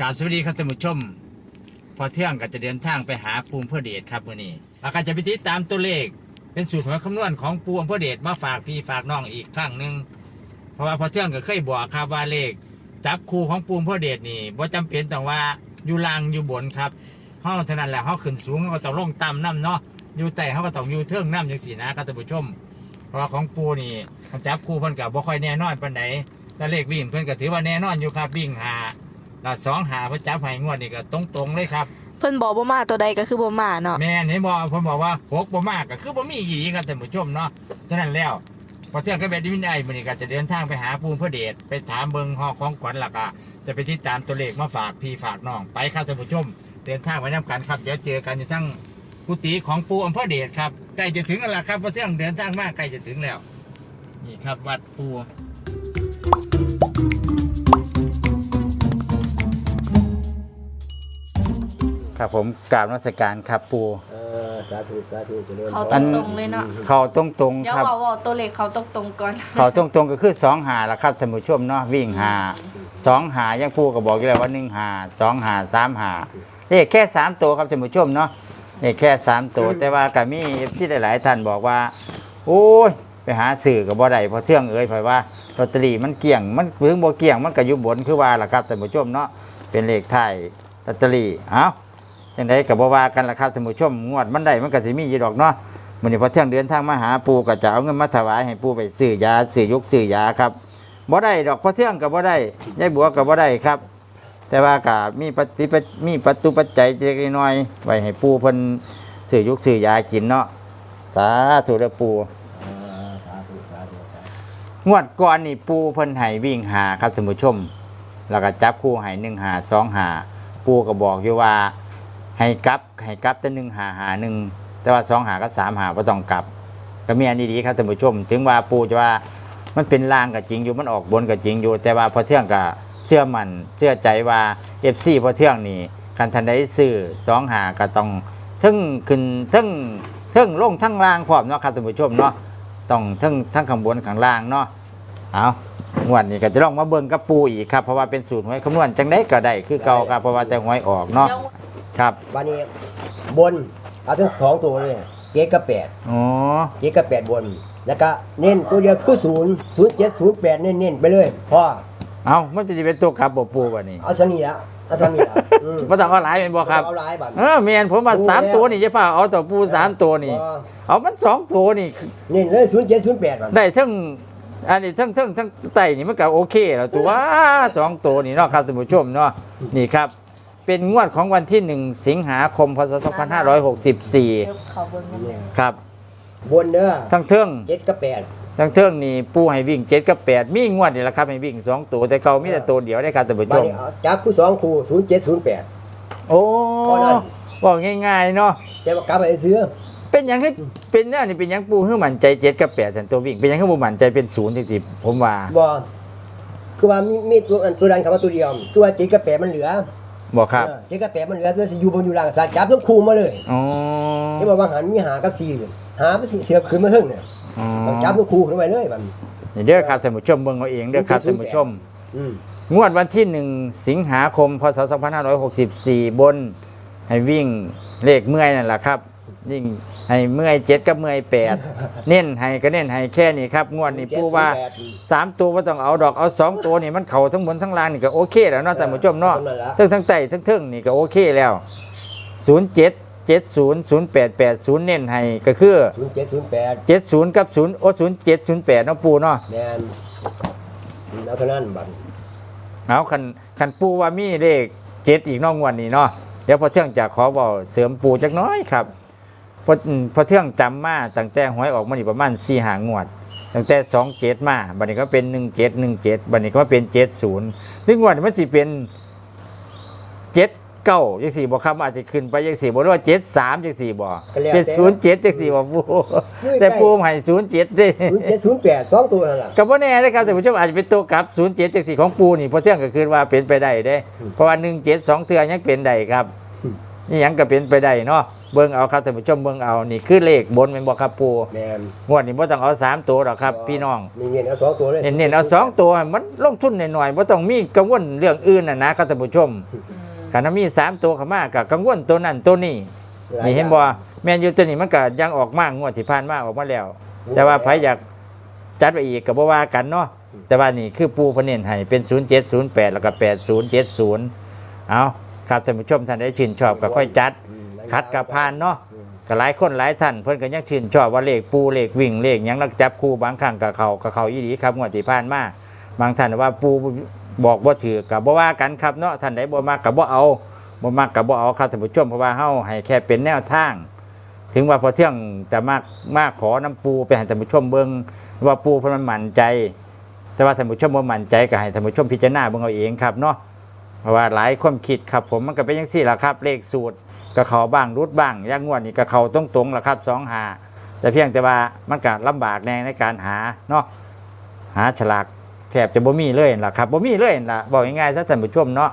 กราบสวัสดีครับท่านผู้ชม พอเที่ยงก็จะเดินทางไปหาปูมเพื่อเดชครับวันนี้แล้วก็จะไปติดตามตัวเลข เป็นสูตรหัวคำนวณของปูมเพื่อเดชมาฝากพี่ฝากน้องอีกครั้งหนึ่งเพราะว่าพอเที่ยงก็เคยบอกครับว่าเลข จับคู่ของปูมเพื่อเดชนี่ว่าจำเป็นต้องว่าอยู่ล่างอยู่บนครับห้องเท่านั้นแหละห้องขึ้นสูงเขาก็ต้องลงต่ำน้ำเนาะอยู่ใต้เขาก็ต้องอยู่เทิงน้ำอย่างสีนะครับท่านผู้ชม เพราะว่าของปูนี่จับคู่เพิ่นกับบ่ค่อยแน่นอนปานใดแต่เลขวิ่งเพิ่นก็ถือว่าแน่นอนอยู่ครับวิ่งหา ละสองหาเพิ่นจับให้งวดนี่ก็ตรงๆเลยครับ เพิ่นบอกบ่มาตัวใดก็คือบ่มาเนาะ แม่นเห็นบ่เพิ่นบอกว่าหกบ่มากก็คือบ่มีอีหลีครับท่านผู้ชมเนาะฉะนั้นแล้วพอเที่ยงก็แบบนี้ได้มื้อนี้ก็จะเดินทางไปหาปูเพื่อเดชไปถามเบิ่งฮอของขวัญแล้วก็จะไปติดตามตัวเลขมาฝากพี่ฝากน้องไปครับท่านผู้ชม เดินทางไปนํกันครับเดี๋ยวเจอกันอยู่ทั้งกุฏิของปูอำเภอเดชครับใกล้จะถึงแล้วล่ะครับพอเที่ยงเดินทางมาใกล้จะถึงแล้ว นี่ครับวัดปู ครับผมกราบนมัสการครับปู เออสาธุสาธุเจริญเขาพตร รงๆเลยเนาะ เขาตรงตรงเดี๋ยวครับ เว่าเว่าตัวเลขเขาตรงๆก่อน เขาตรงตรงก็คือสองหาละครับท่านผู้ชมเนาะวิ่งหาสองหายังปูก็บอกอยู่แล้วว่าหนึ่งหาสองหาสามหาเลขแค่สามตัวครับท่านผู้ชมเนาะเลขแค่สามตัวแต่ว่าก็มีเอฟซีหลายๆท่านบอกว่า โอ้ยไปหาสื่อกับบ่ได้เพอเที่ยงเอ้ยเพราะว่าลอตเตอรี่มันเกี่ยงมันถึงบ่เกี่ยงมันก็อยู่บนคือว่าล่ะครับท่านผู้ชมเนาะเป็นเลขไทายลอตเตอรี่เอ้า จังไดก็บ่ว่ากันล่ะครับท่านผู้ชมงวดมันได้มันก็สิมีอยู่ดอกเนาะมื้อนี้พอเที่ยงเดินทางมาหาปู่ก็จะเอาเงินมาถวายให้ปู่ไปซื้อยาซื้อยกซื้อยาครับบ่ได้ดอกพอเที่ยงก็บ่ได้ยายบัวก็บ่ได้ครับ แต่ว่าก็มีปฏิปมีประตูปัจจัยเล็กน้อยไว้ให้ปู่เพิ่นซื้อยกซื้อยากินเนาะสาธุเด้อปู่สาธุสาธุงวดก่อนนี่ปูเพิ่นให้วิ่งหาครับท่านผู้ชม แล้วก็จับคู่ให้หนึ่งหาสองหาปูก็บอกอยู่ว่า ให้กลับให้กลับแต่หนึ่งหาหาหนึ่งแต่ว่าสองหากับสามหาก็ต้องกลับ ก็มีอันดีๆครับท่านผู้ชม ถึงว่าปูจะว่ามันเป็นลางก็จริงอยู่มันออกบนก็จริงอยู่ แต่ว่าพอเที่ยงก็เชื่อมันเชื่อใจว่าเอฟซีพอเที่ยงนี่กันทันได้ซื้อสองหาก็ต้องทึ่งขึ้นทึ่งทึ่งลงทั้งล่างพร้อมเนาะครับท่านผู้ชมเนาะต้องทั้งทั้งข้างบนข้างล่างเนาะเอางวดนี้ก็จะลองมาเบิ่งกับปูอีกครับเพราะว่าเป็นสูตรหวยคำนวณจังได้ก็ได้คือเก่าครับเพราะว่าแต่หวยออกเนาะ ครับวันนี้บนเอาทั้งสองตัวเลยเจ็ดกับแปดอ๋อเจ็ดกับแปดบน แล้วก็เน้นตัวเดียวคือศูนย์ศูนย์เจ็ดศูนย์แปดเน้นเน้นๆไปเลยพ่อเอามันจะเป็นตัวกลับบ่ปูบ่นี่เอาสังนี้ละเอาสังนี้ละอืมบ่ต้องเอาหลายเป็นบ่ครับเอาหลายบัตรเออแม่นผมว่าสามตัวนี่จะฟ้าเอาต่อปูสามตัวนี่ เอามันสองตัวนี่เน้นเลยศูนย์เจ็ดศูนย์แปดบัตรได้ทั้งอันนี้ทั้งทั้งทั้งไตนี่มันก็โอเคแล้วตัวสองตัวนี่เนาะครับท่านผู้ชมเนาะนี่ครับ เป็นงวดของวันที่ 1 สิงหาคมพศเดี๋ยว2564 เขาเบิ่งกันเลยครับ บนเด้อทั้งเทิงเจ็ดกับแปดทั้งเทิงนี่ปูให้วิ่งเจ็ดกับแปดมีงวดนี่แหละครับให้วิ่งสองตัวแต่เขามีแต่ตัวเดียวได้ครับท่านผู้บัชตรมนี้เอาจับคู่สองคู่ศูนย์เจ็ดศูนย์แปด โอ้พอนั้นบอกง่ายๆเนาะแต่ว่ากลับไปซื้อเป็นหยังให้เป็นเนี่ยนี่เป็นหยังปูให้มั่นใจเจ็ดกับแปดสันตัววิ่งเป็นหยังให้ปูมั่นใจเป็นศูนย์จริงๆผมว่าบ่คือว่ามีมีตัวอันตัวดันคำว่าตัวเดียว คือว่าเจ็ดกับแปดมันเหลือ บอกครับเออเจ็ดกับแปดมันเหลือเสื้อสิอยู่บนอยู่ล่างสัตว์จับต้องคูมาเลยอ๋อนี่บอกว่าหันมีหากับสี่หาไปสิเสียบขึ้นมาเทึ่งเนี่ยอ๋อต้องจับต้องคูขึ้นไปเลยบัดนี่เด้อครับท่านผู้ชมเบิ่งเอาเองเด้อครับท่านผู้ชมอืมงวดวันที่1สิงหาคมพศ2564 บน ให้วิ่งเลขเมื่อยนั่นแหละครับ ยิ่งให้เมื่อยเจ็ดกับเมื่อยแปดเน้นให้ก็เน้นให้แค่นี้ครับงวดนี้ปูว่าสามตัวไม่ต้องเอาดอกเอาสองตัวนี่มันเข่าทั้งบนทั้งล่างนี่ก็โอเคแล้วเนาะแต่านผู้ชมเนาะทั้งทั้งใจทั้งเทิงนี่ก็โอเคแล้วศูนย์เจ็ดเจ็ดศูนย์ศูนย์แปดแปดศูนย์เน้นให้ก็คือศูนย์เจ็ดศูนย์แปดเจ็ดศูนย์กับศูนย์โอ้ศูนย์เจ็ดศูนย์แปดเนาะปูเนาะแมนอืมเอาเท่านั้นบัดเอาคันคันปูว่ามีเลขเจ็ดอีกเนอกงวันนี้เนาะเดี๋ยวพอเที่ยงจะขอบอกเสริมปูจักหน้อยครับ พออืมพอเที่ยงจำมาตั้งแต่หวยออกมานี่ประมาณสี่หางวดตั้งแต่สองเจ็ดมาบัดนี้ก็เป็นหนึ่งเจ็ดหนึ่งเจ็ดบัดนี้ก็มาเป็นเจ็ดศูนย์นี่งวดนี้มันสิเป็นเจ็ดเก้าจังสี่บอกครับอาจจะขึ้นไปจังสี่บอกว่าเจ็ดสามจังสี่บอกเป็นศูนย์เจ็ดจังสี่บอกปูแต่ปูให้ศูนย์เจ็ดดิศูนย์เจ็ดศูนย์แปดสองตัวนั่นแหละกับว่าแน่นะครับแต่ผมชมอาจจะเป็นตัวกลับ0 7 7 4ของปูนี่เพอเที่ยงก็คือว่าเป็นไปได้เด้เพราะว่า1 7 2เทือยังเป็นได้ครับ นี่หยังก็เป็นไปได้เนาะเบิ่งเอาครับท่านผู้ชมเบิ่งเอานี่คือเลขบนแม่นบ่ครับปูแมนงวดนี้บ่ต้องเอาสามตัวหรอกครับ พี่น้องนี่เงินเอาสองตัวเลยเน้นๆเอาสองตัวให้มันลงทุนหน่อยๆบ่ต้องมีกังวลเรื่องอื่นน่ะนะครับท่านผู้ชมคันมีสามตัวเข้ามาก็กังวลตัวนั้นตัวนี้นี่เห็นบ่แมนยูตัวนี้มันก็ยังออกมากงวดที่ผ่านมาออกมาแล้ว แต่ว่าไผอยากจัดไว้อีกก็บ่ว่ากันเนาะแต่ว่านี่คือปูเพนเนนให้เป็น 0708 แล้วก็ 8070 เอา ครับท่านผู้ชมท่านได้ชื่นชอบก็ค่อยจัดอืมคัดกับพานเนาะก็หลายคนหลายท่านเพิ่นก็ยังชื่นชอบว่าเลขปูเลขวิ่งเลขหยังลักจับคู่บางครั้งกับเขากับเขาอีหลีครับงวดที่ผ่านมาบางท่านว่าปูบอกบ่ถือก็บ่ว่ากันครับเนาะท่านใดบ่มักก็บ่เอาบ่มักก็บ่เอาครับท่านผู้ชมเพราะว่าเฮาให้แค่เป็นแนวทาง ถึงว่าพอเที่ยงจะมากมากขอน้ำปูไปให้ท่านผู้ชมเบิ่งว่าปูเพิ่นมันมั่นใจ แต่ว่าท่านผู้ชมบ่มั่นใจก็ให้ท่านผู้ชมพิจารณาเบิ่งเอาเองครับเนาะ เพราะว่าหลายความคิดครับผมมันก็เป็นจังซี่ละครับ เลขสูตรก็เขาบ้างรุดบ้างย่างงวดนี้ก็เขาตรงๆล่ะครับ2หาแต่เพียงแต่ว่ามันก็ลำบากแน่ในการหาเนาะหาฉลากแทบจะบ่มีเลยล่ะครับบ่มีเลยล่ะบอกง่ายๆซะท่านผู้ชมเนาะ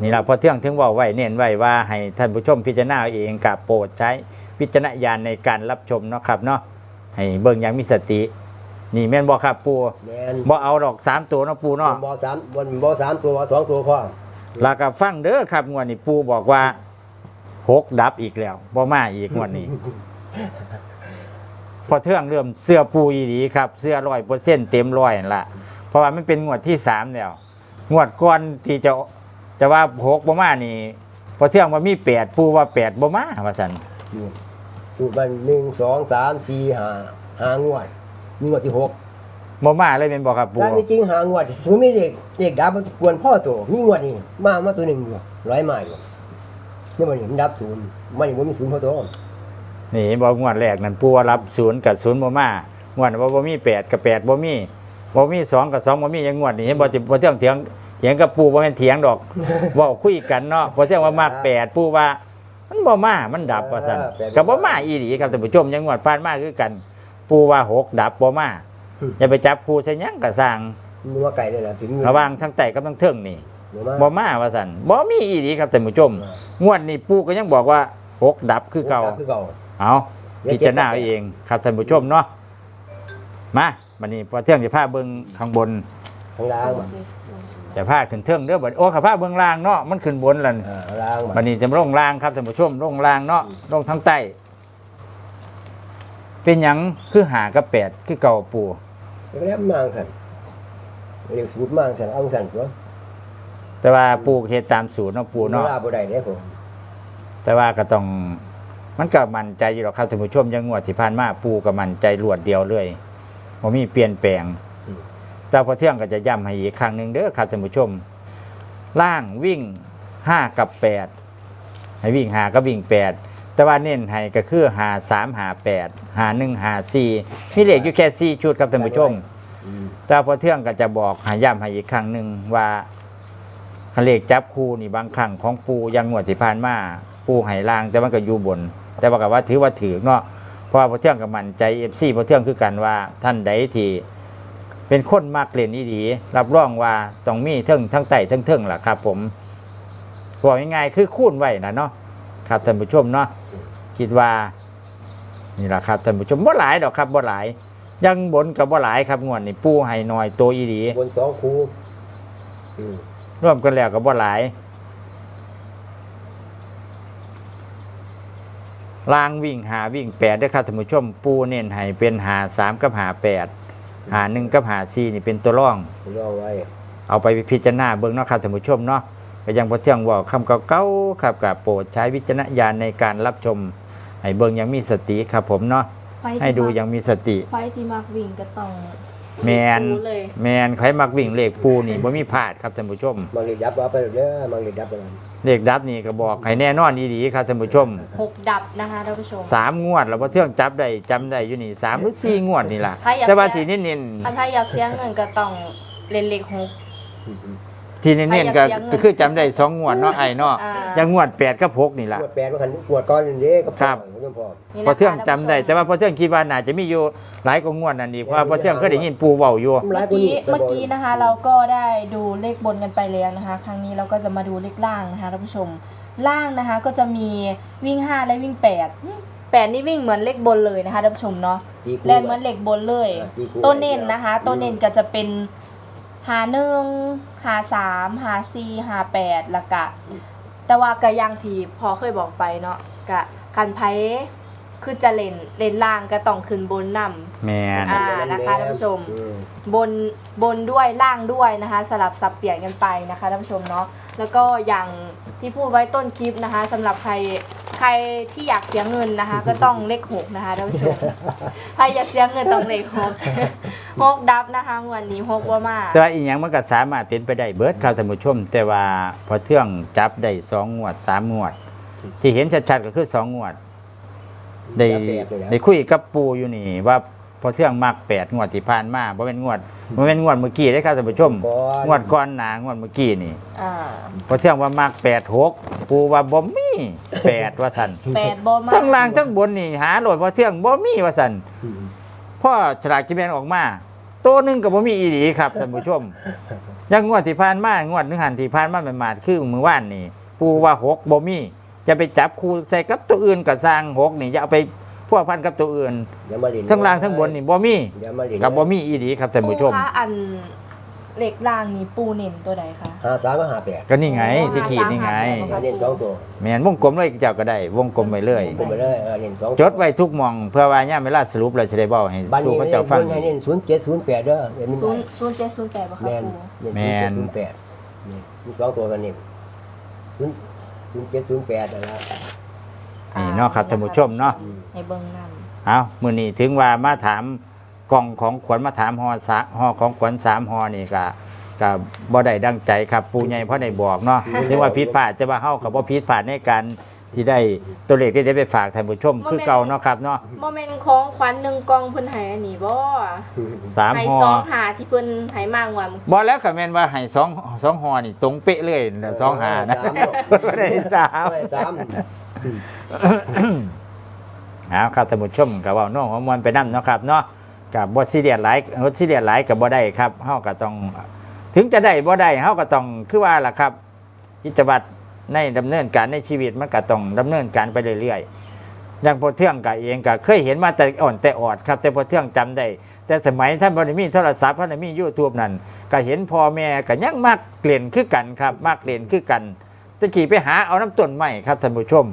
นี่เราพอเที่ยงถึงว่าไว้เน้นไว้ว่าให้ท่านผู้ชมพิจารณาเอาเองกับโปรดใช้วิจารณญาณในการรับชมเนาะครับเนาะให้เบิ่งอย่างมีสติ นี่แม่นบ่ครับปูแมนบ่เอาดอกสามตัวเนาะปูเนาะบอสามบนบอสามตัวสองตัวพ่อแล้วก็ฟังเด้อครับงวดนี้ปูบอกว่าหกดับอีกแล้วบ่มาอีกงวดนี้ พอเทื่องเริ่มเสื้อปูอีดีครับ เสื้อร้อยเปอร์เซ็นต์เต็มร้อยนั่นละเพราะว่ามันเป็นงวดที่สามแล้วงวดก่อนที่จะจะว่าหกบ่มานี่พอเทื่องว่ามีแปดปูว่าแปดบ่มาว่าสันนี่สูตรมันหนึ่งสองสามสี่ห้าห้างวด นี่งวดที่หกบ่มาเลยเป็นบอกครับปูการจริงหางวดสมมติมีเด็กเด็กดับมันกวนพ่อตัวมีงวดนี่มามาตัวหนึ่งอยู่ร้อยมาอยู่นี่มันเห็นดับศูนย์มันยังบ่มีศูนย์พ่อตัวนี่บอกงวดแรกนั่นปูว่ารับศูนย์กับศูนย์บ่มางวดว่าบ่มีแปดกับแปดบ่มีบ่มีสองกับสองบ่มีอยังงวดนี่เห็นบ่ที่พอเทื่องเถียงเถียงกับปูบ่แม่นเถียงดอกเว้าคุยกันเนาะพอเทื่องว่ามากแปดปูว่า มันบ่มามันดับว่าซั่นก็บ่มาอีหลีครับท่านผู้ชมยังงวดผ่านมาคือกัน ปูว่าหกดับบ่มาอย่าไปจับคู่ใส่หยังก็สร้างนัวไก่นี่แหละถึงระหว่างทั้งใต้กับทั้งเทิงนี่เดี๋ยวมาบ่มาว่าซั่นบ่มีอีหลีครับท่านผู้ชมงวดนี้ปูก็ยังบอกว่าหกดับคือเก่า คือเก่า เอาพิจารณาเอาเองครับท่านผู้ชมเนาะมาบัดนี้พอเที่ยงจะพาเบิ่งข้างบนข้างล่างบ่จะพาขึ้นเทิงเด้อบัดโอ้ข้าพาเบิ่งล่างเนาะมันขึ้นบนแล้วอ่าข้างล่างบ่บัดนี้จะลงล่างครับท่านผู้ชมลงล่างเนาะลงทั้งใต้ เป็นหยังคือหากับแปดคือเก่าปูแล้วก็แล้วมางสันเรียกสูตรมางสันเอาสันตัวแต่ว่าปูเฮ็ดตามสูตรเนาะปูเนาะวลาบ่ได้เด้ผมแต่ว่าก็ต้องมันก็มั่นใจอยู่หรอกครับท่านผู้ชมอยังงวดที่ผ่านมาปูก็มั่นใจรวดเดียวเลยบ่มีเปลี่ยนแปลงแต่พอเที่ยงก็จะย้ำให้อีกครั้งหนึ่งเด้อครับท่านผู้ชม ล่างวิ่งห้ากับแปดให้วิ่งหาก็วิ่งแปด แต่ว่าเน้นให้ก็คือหาสามหาแปดหาหนึ่งหาสี่มีเลขอยู่แค่สี่ชุดครับท่านผู้ชมอืมแต่พอเที่ยงก็จะบอกหาย้ำให้อีกครั้งหนึ่งว่าคันเลขจับคู่นี่บางครั้งของปูอยังงวดที่ผ่านมาปูให้ล่างแต่มันก็อยู่บน แต่ว่าก็ว่าถือว่าถือเนาะเพราะว่าพอเที่ยงกับมันใจเอฟซีพอเที่ยงคือกันว่าท่านใดที่เป็นคนมากเล่นดีๆรับรองว่าต้องมีเทิงทั้งไต่ทั้งเทิงล่ะครับผมบอกง่ายๆคือคูณไว้นะเนาะครับท่านผู้ชมเนาะ คิดว่านี่แหละครับท่านผู้ชมบ่หลายดอกครับบ่หลาย ยังบนกับบ่หลายครับงวดนี่ปูให้หน่อยตัวอีดีบนสองคูอืมร่วมกันแล้วกับบ่หลายลางวิ่งหาวิ่งแปดด้วยครับท่านผู้ชมปูเน้นให้เป็นหาสามกับหาแปดหาหนึ่งกับหาสี่นี่เป็นตัวร่องรอไว้เอาไปพิจารณาเบื้องเนาะครับท่านผู้ชมเนาะก็ยังพอเที่ยงเว่าคำเก่าๆครับกับโปรดใช้วิจารณญาณในการรับชม ให้เบิ่งอยังมีสติครับผมเนาะไฟที่ให้ดูมักอยังมีสติไฟที่มักวิ่งก็ต้องแมนรู้เลยแมนใครมักวิ่งเลขปูนี่บ่มีพลาดครับท่านผู้ชมมังเลยดับเอาไปเด้อมังเลยดับไปเลยเลขดับนี่ก็บอกให้แน่นอนดีๆครับท่านผู้ชมหกดับนะคะท่านผู้ชมสามงวดแล้วพอเที่ยงจับได้จำได้อยู่นี่สามหรือสี่งวดนี่ล่ะใครอยากแต่ว่าแชร์ที่เน้นอันถ้าอยากเสียเงินก็ต้องเล่นเลขหกอืม ที่เน้นๆก็ใครอยากเสียเงินก็คือจำได้สองงวดเนาะไอ้เนาะอ่า อยังงวดแปดกับหกนี่ล่ะ ปวดแปดมาคันปวดก้อนนี่เด้ก็ครับพ่อพ่อนี่นะคะพอเที่ยงจำได้ท่านผู้ชมแต่ว่าพอเที่ยงคิดว่าน่าจะมีอยู่หลายกว่างวดนั่นอีกเพราะว่าพอเที่ยงเคยได้ยินปูเว้าอยู่ เมื่อกี้เมื่อกี้นะคะ เราก็ได้ดูเลขบนกันไปแล้วนะคะ ครั้งนี้เราก็จะมาดูเลขล่างนะคะท่านผู้ชมล่างนะคะก็จะมีวิ่ง 5 และวิ่ง8อืมแปดนี่วิ่งเหมือนเลขบนเลยนะคะท่านผู้ชมเนาะตีกูและเหมือนเลขบนเลยอ่าตีกูตัวเน้นนะคะ ตัวเน้นก็จะเป็น หาหนึ่งหาสามหาสี่หาแปดแล้วก็แต่ว่าก็อยังที่พอเคยบอกไปเนาะกะกันไพคือจะเล่นเล่นล่างก็ต้องขึ้นบนนำแมนอ่านะคะท่านผู้ชมอืมบนบนด้วยล่างด้วยนะคะ สลับสับเปลี่ยนกันไปนะคะท่านผู้ชมเนาะแล้วก็อย่างที่พูดไว้ต้นคลิปนะคะสำหรับใคร ใครที่อยากเสียเงินนะคะ ก็ต้องเลขหกนะคะท่านผู้ชมใครอยากเสียเงินต้องเลขหกหกดับนะคะงวันนี้หกว่ามาแต่ว่าอีกอย่างมันก็สามารถเป็นไปได้เบิดครับท่านผู้ชม แต่ว่าพอเที่ยงจับได้สองงวดสามงวด ที่เห็นชัดๆก็คือสองงวดได้จับแปดเลยนะได้คุยกับปูอยู่นี่ว่า พอเที่ยงมักแปดงวดที่ผ่านมาบ่เป็นงวดบ่เป็นงวดเมื่อกี้ได้อครับท่านผู้ชมก่อนงวดก่อนหนางวดเมื่อกี้นี่อ่าพอเที่ยงว่ามักแปดหกปูว่าบ่มีแปดว่าสันแปดบอมาทั้งล่างทั้งบนนี่หาโหลดพอเที่ยงบ่มีว่าสันอืมพ่อฉลากกินแบงออกมาตัวหนึงกับบ่มีอีหลีครับท่านผู้ชมอยังงวดที่ผ่านมางวดหนึงหันที่ผ่านมาหมาดๆคือมือว่านนี่ปูว่าหกบ่มีจะไปจับคู่ใส่กับตัวอื่นกับสร้างหกนี่อย่าเอาไป พวกพันกับตัวอื่น อย่ามาเล่นทั้งล่างทั้งบนนี่บ่มีอย่ามาเล่นกับบ่มีอีหลีครับท่านผู้ชม ปูคะอันเหล็กล่างนี้ปูเน้นตัวใดคะ หาสามมาหาแปดก็นี่ไงที่ขีดนี่ไงหาเล่นสองตัวแม่นวงกลมเลยเจ้าก็ได้ วงกลมไปเลยผมไปเลยเออเล่นสองจดไว้ทุกหมองเพื่อว่าย่ามเวลาสรุปเราจะได้เว้าให้บ้านสู่นี้เขาเจ้าฟังให้เล่นศูนย์เจ็ดศูนย์แปดเด้อเล่นไม่ศูได้นย์ศูนย์เจ็ดศูนย์แปดป่ะคะแมนปูเล่นศูนย์เจ็ดศูนย์แปดนี่มีสองตัวกันนี่ศูนย์ศูนย์เจ็ดศูนย์แปดนั่นละ นี่เนาะครับท่านผู้ชมเนาะอืมในเบิ้งนั่นเอามื้อนี้ถึงว่ามาถามกล่องของขวัญมาถามฮอสะฮอของขวัญสามฮอนี่ก็ก็บ่ได้ดังใจครับปูใหญ่เพราะได้บอกเนาะถึงว่าผิดพลาดแต่ว่าเฮาก็บ่ผิดพลาดในการที่ได้ตัวเลขที่ได้ไปฝากท่านผู้ชม คือเก่าเนาะครับเนาะโมเมนต์ของขวัญหนึ่งกองเพิ่นให้อันนี้บ่สามให้ฮอสองหาที่เพิ่นให้มากกว่าบ่แล้วก็แม่นว่าให้สองสองฮอนี่ตรงเป๊ะเลยนะสองหานะสามเนาะบ่ได้สามไม่สาม เอาครับท่านผู้ชมกับว่าน้องของมวลไปนั่เนาะครับเนาะกับบทซีเรียสหลายบทซีเรียสหลายกับบ่ได้ครับเฮาก็ต้อง ถึงจะได้บ่ได้เฮาก็ต้องคือว่าล่ะครับกิจวัตรในดำเนินการในชีวิตมันก็ต้องดำเนินการไปเรื่อยๆอย่างพอเที่ยงก็เองก็เคยเห็นมาแต่อ่อนแต่ออดครับ แต่พอเที่ยงจำได้ แต่สมัยท่านบ่ได้มีโทรศัพท์ท่านได้มี YouTube นั่นก็เห็นพ่อแม่ก็ยังมักเล่นคือกันครับมักเล่นคือกัน ตะกี้ไปหาเอาน้ำต้นไม้ครับท่านผู้ชม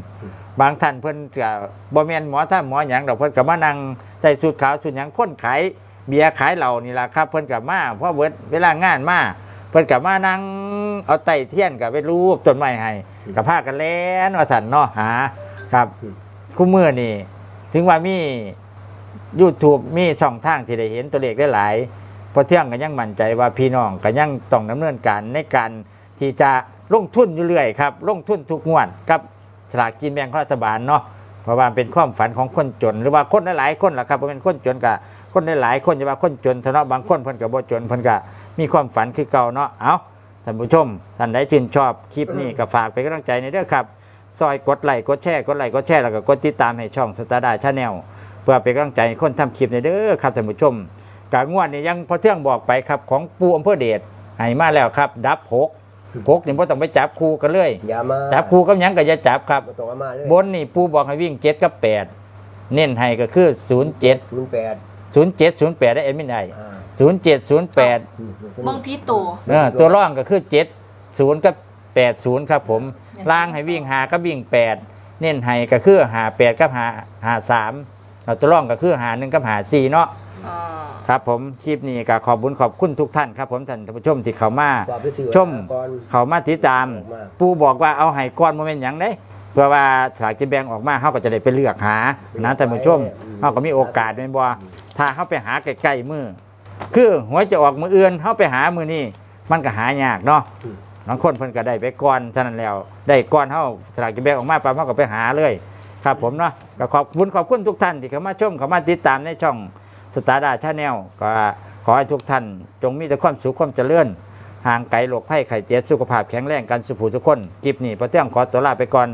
บางท่านเพิ่นจะบ่แม่นหมอท่าหมอหยังดอกเพิ่นก็มานั่งใส่สูทขาวสูทหยังคนขายเบียร์ขายเหล้านี่ล่ะครับ เพิ่นก็มาเพราะเบิดเวลางานมาเพิ่นก็มานั่งเอาไต้เทียนก็ไปรูปต้นไม้ให้ก็พากันแล่นว่าสั่นเนาะหาครับคู่มือนี่ถึงว่ามี YouTube มีช่องทางที่ได้เห็นตัวเลขได้หลายพอเที่ยงก็ยังมั่นใจว่าพี่น้องก็ยังต้องดำเนินการในการที่จะ ลงทุนอยู่เรื่อยครับลงทุนทุกงวดกับสลากกินแบ่งของรัฐบาลเนาะเพราะว่าเป็นความฝันของคนจน หรือว่าคนหลายๆคนล่ะครับเป็นคนจนกับคนหลายๆคนจะว่าคนจนท่านั้นบางคนเพิ่นก็บ่จนเพิ่นก็มีความฝันคือเก่าเนาะเอาท่านผู้ชมท่านใดชื่นชอบคลิปนี้ก็ฝากเป็นกำลังใจในเด้อครับซอยกดไลค์กดแชร์กดไลค์กดแชร์แล้วก็กดติดตามให้ช่องสตาร์ดาชาแนลเพื่อเป็นกำลังใจคนทำคลิปในเด้อครับท่านผู้ชมกางวดนี่ยังพอเที่ยงบอกไปครับของปูอำเภอเดชให้มาแล้วครับ ดับหก หกนี่บ่ต้องไปจับคู่กันเลย อย่ามาจับคู่กับหยังก็อย่าจับครับ บ่ต้องเอามาเลยบนนี่ปูบอกให้วิ่งเจ็ดกับแปดเน้นให้ก็คือศูนย์เจ็ดศูนย์แปดศูนย์เจ็ดศูนย์แปดได้เอ็มมินไออ่าศูนย์เจ็ดศูนย์แปด อืมเบิ้งพี่ตู่ตัวร่องก็คือเจ็ดศูนย์กับแปดศูนย์ครับผมล่างให้วิ่งหากับวิ่งแปดเน้นให้ก็คือหาแปดกับหาหาสามแล้วตัวร่องก็คือหาหนึ่งกับหาสี่เนาะอ่า ครับผมคลิปนี้ก็ขอบคุญขอบคุณทุกท่านครับผมท่านผู้ชมที่เข้ามาว่าไปซื้อชมก่อนเข้ามาติดตามออกมาปูบอกว่าเอาไห้ก้อนโมเมนต์หยังได้เพื่อว่าสลากกินแบ่งออกมาเขาก็จะได้ไปเลือกหานะท่านผู้ชมเขาก็มีโอกาสแม่นบ่ถ้าเขาไปหาใกล้ๆมือคือหวยจะออกมืออื่นเขาไปหามือนี่มันก็หายากเนาะบางคนเพิ่นก็ได้ไปก่อนฉะนั้นแล้ว ได้ก่อนเขาสลากกินแบ่งออกมาปั๊บเขาก็ไปหาเลย ครับผมเนาะก็ขอบคุณขอบคุณทุกท่านที่เข้ามาชมเข้ามาติดตามในช่อง สตาร์ดาชาแนลก็ขอให้ทุกท่าน จงมีแต่ความสุขความเจริญห่างไกลโรคภัยไข้เจ็บสุขภาพแข็งแรงกันสุขผู้ทุกคนคลิปนี้พระเที่ยงขอตัวลาไปก่อน